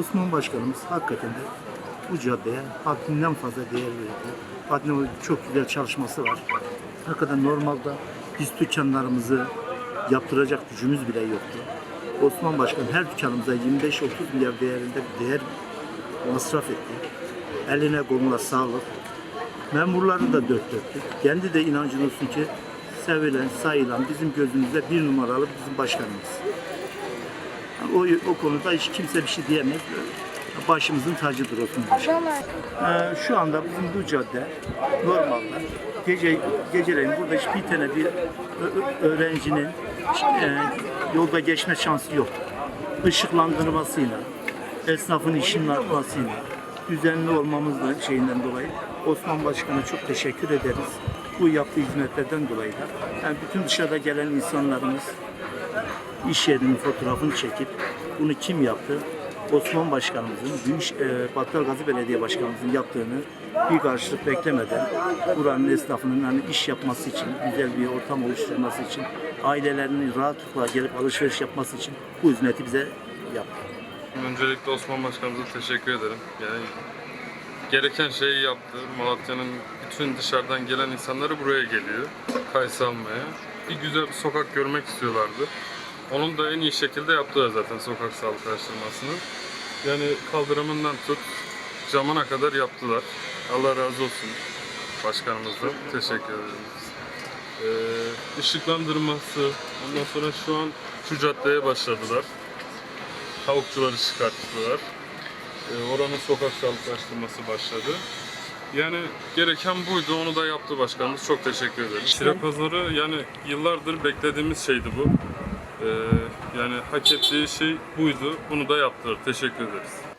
Osman Başkanımız hakikaten de bu caddeye haddinden fazla değer verdi. Haddinden çok güzel çalışması var. Hakikaten normalde biz dükkanlarımızı yaptıracak gücümüz bile yoktu. Osman Başkan her dükkanımıza 25-30 milyar değerinde bir değer masraf etti. Eline koluna sağlık. Memurları da dört dörtlük. Kendi de inancın olsun ki sevilen, sayılan, bizim gözümüzde bir numaralı bizim başkanımız. O, o konuda hiç kimse bir şey diyemez. Başımızın tacıdır Osman Başkan. Ee, şu anda bizim bu cadde normalde gece geceleyin burada hiçbir tane bir öğrencinin e, yolda geçme şansı yok. Işıklandırmasıyla, esnafın işinin artmasıyla, düzenli olmamızla şeyinden dolayı Osman Başkan'a çok teşekkür ederiz. Bu yaptığı hizmetlerden dolayı da. Yani bütün dışarıda gelen insanlarımız iş yerinin fotoğrafını çekip bunu kim yaptı? Osman Başkanımızın, Büyük e, Battalgazi Belediye Başkanımızın yaptığını bir karşılık beklemeden buranın esnafının hani iş yapması için, güzel bir ortam oluşturması için, ailelerinin rahatlıkla gelip alışveriş yapması için bu hizmeti bize yaptı. Öncelikle Osman Başkanımıza teşekkür ederim. Yani gereken şeyi yaptı. Malatya'nın bütün dışarıdan gelen insanları buraya geliyor. Kayısı almaya. Bir güzel bir sokak görmek istiyorlardı. Onun da en iyi şekilde yaptılar zaten sokak sağlık araştırmasını. Yani kaldırımından tut camına kadar yaptılar. Allah razı olsun başkanımızdan. Teşekkür ederiz. Ee, ışıklandırması, ondan sonra şu an şu caddeye başladılar tavukçuları çıkarttılar. Ee, oranın sokak sağlıklaştırması başladı. Yani gereken buydu, onu da yaptı başkanımız. Çok teşekkür ederim. Şire pazarı yani yıllardır beklediğimiz şeydi bu. Ee, yani hak ettiği şey buydu, bunu da yaptılar. Teşekkür ederiz.